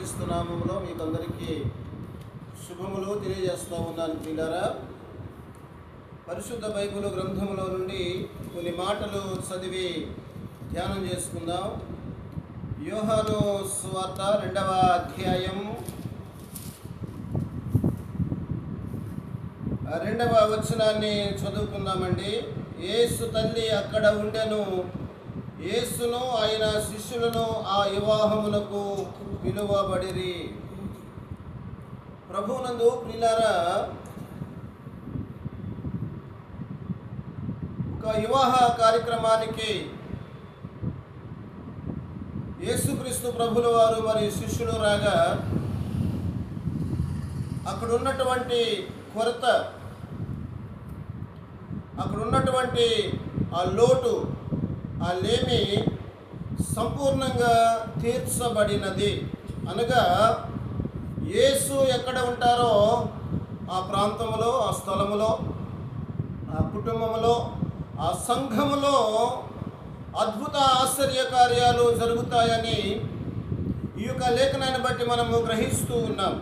క్రీస్తునామంలో నామంలో మీకు అందరికీ శుభములు తెలియజేస్తూ ఉన్నాను పిల్లరా పరిశుద్ధ బైబిల్ గ్రంథములో నుండి కొన్ని మాటలు చదివి ధ్యానం చేసుకుందాం. యోహాను సువార్త రెండవ అధ్యాయం రెండవ వచనాన్ని చదువుకుందామండి. యేసు తల్లి అక్కడ ఉండెను. యేసును ఆయన శిష్యులను ఆ వివాహమునకు పిలువబడిరి. ప్రభువునందు ప్రియులారా ఒక వివాహ కార్యక్రమానికి యేసుక్రీస్తు ప్రభుల వారు మరి శిష్యులు రాగా అక్కడ ఉన్నటువంటి కొరత అక్కడ ఉన్నటువంటి ఆ లోటు ఆ లేమి సంపూర్ణంగా తీర్చబడినది. అనగా యేసు ఎక్కడ ఉంటారో ఆ ప్రాంతంలో ఆ స్థలములో ఆ కుటుంబంలో ఆ సంఘములో అద్భుత ఆశ్చర్య కార్యాలు జరుగుతాయని ఈ యొక్క లేఖనాన్ని బట్టి మనము గ్రహిస్తూ ఉన్నాం.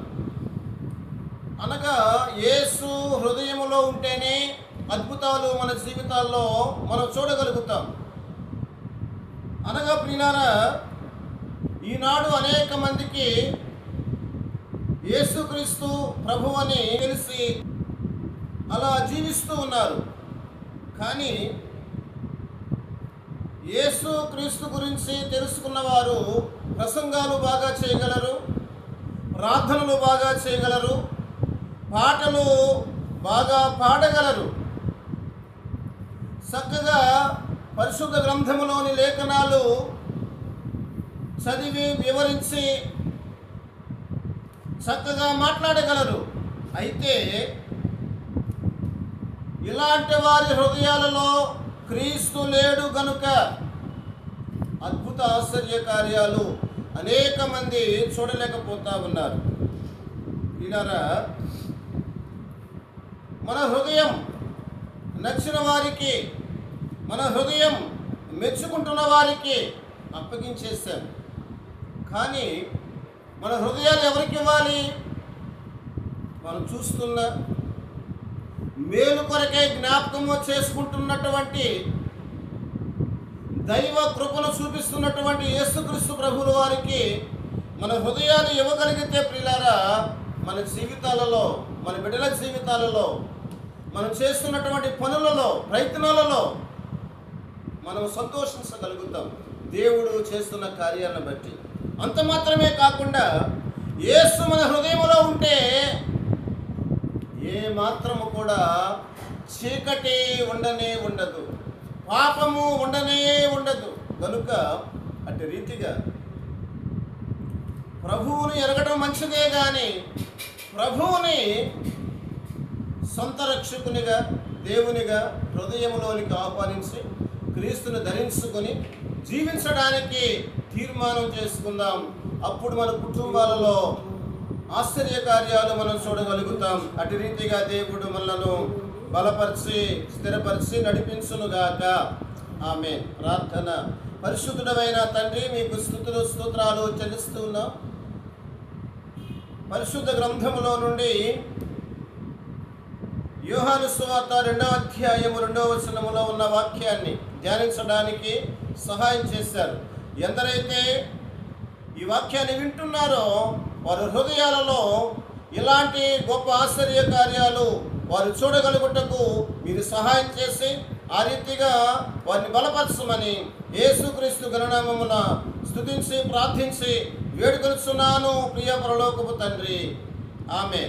అనగా యేసు హృదయములో ఉంటేనే అద్భుతాలు మన జీవితాల్లో మనం చూడగలుగుతాం. అనగా ప్రియులారా ఈనాడు అనేక మందికి యేసుక్రీస్తు ప్రభు అని తెలిసి అలా జీవిస్తూ ఉన్నారు. కానీ యేసు క్రీస్తు గురించి తెలుసుకున్న వారు ప్రసంగాలు బాగా చేయగలరు ప్రార్థనలు బాగా చేయగలరు పాటలు బాగా పాడగలరు. చక్కగా పరిశుద్ధ గ్రంథములోని లేఖనాలు చదివి వివరించి చక్కగా మాట్లాడగలరు. అయితే ఇలాంటి వారి హృదయాలలో క్రీస్తు లేడు గనుక అద్భుత ఆశ్చర్య కార్యాలు అనేక మంది చూడలేకపోతా ఉన్నారు. ఇలారా మన హృదయం నచ్చిన వారికి మన హృదయం మెచ్చుకుంటున్న వారికి అప్పగించేశాం. కానీ మన హృదయాలు ఎవరికి ఇవ్వాలి? మనం చూస్తున్న మేలు కొరకే జ్ఞాపకము చేసుకుంటున్నటువంటి దైవ కృపను చూపిస్తున్నటువంటి యేసుక్రీస్తు ప్రభుల వారికి మన హృదయాన్ని ఇవ్వగలిగితే ప్రిలారా మన జీవితాలలో మన బిడ్డల జీవితాలలో మనం చేస్తున్నటువంటి పనులలో ప్రయత్నాలలో మనం సంతోషించగలుగుతాం. దేవుడు చేస్తున్న కార్యాలను బట్టి. అంత మాత్రమే కాకుండా యేసు మన హృదయంలో ఉంటే ఏ మాత్రము కూడా చీకటి ఉండనే ఉండదు. పాపము ఉండనే ఉండదు. కనుక అటు రీతిగా ప్రభువుని ఎరగడం మంచిదే కానీ ప్రభువుని సొంత రక్షకునిగా దేవునిగా హృదయంలోనికి ఆహ్వానించి క్రీస్తుని ధరించుకొని జీవించడానికి తీర్మానం చేసుకుందాం. అప్పుడు మన కుటుంబాలలో ఆశ్చర్య కార్యాలు మనం చూడగలుగుతాం. అటు రీతిగా దేవుడు మనలను బలపరిచి స్థిరపరిచి నడిపించునుగాక. ఆమె ప్రార్థన. పరిశుద్ధుడమైన తండ్రి మీకు స్థుతులు స్తోత్రాలు చెల్లిస్తూ ఉన్నాం. పరిశుద్ధ గ్రంథములో నుండి యోహాను సువార్త రెండవ అధ్యాయము రెండవ వచనములో ఉన్న వాక్యాన్ని ధ్యానించడానికి సహాయం చేశారు. ఎందరైతే ఈ వాక్యాన్ని వింటున్నారో వారి హృదయాలలో ఇలాంటి గొప్ప ఆశ్చర్య కార్యాలు వారు చూడగలుగుటకు మీరు సహాయం చేసి ఆ రీతిగా వారిని బలపరచమని యేసుక్రీస్తు గణనామమున స్తుతించి ప్రార్థించి వేడుకొలుచున్నాను ప్రియ పరలోకపు తండ్రి. ఆమె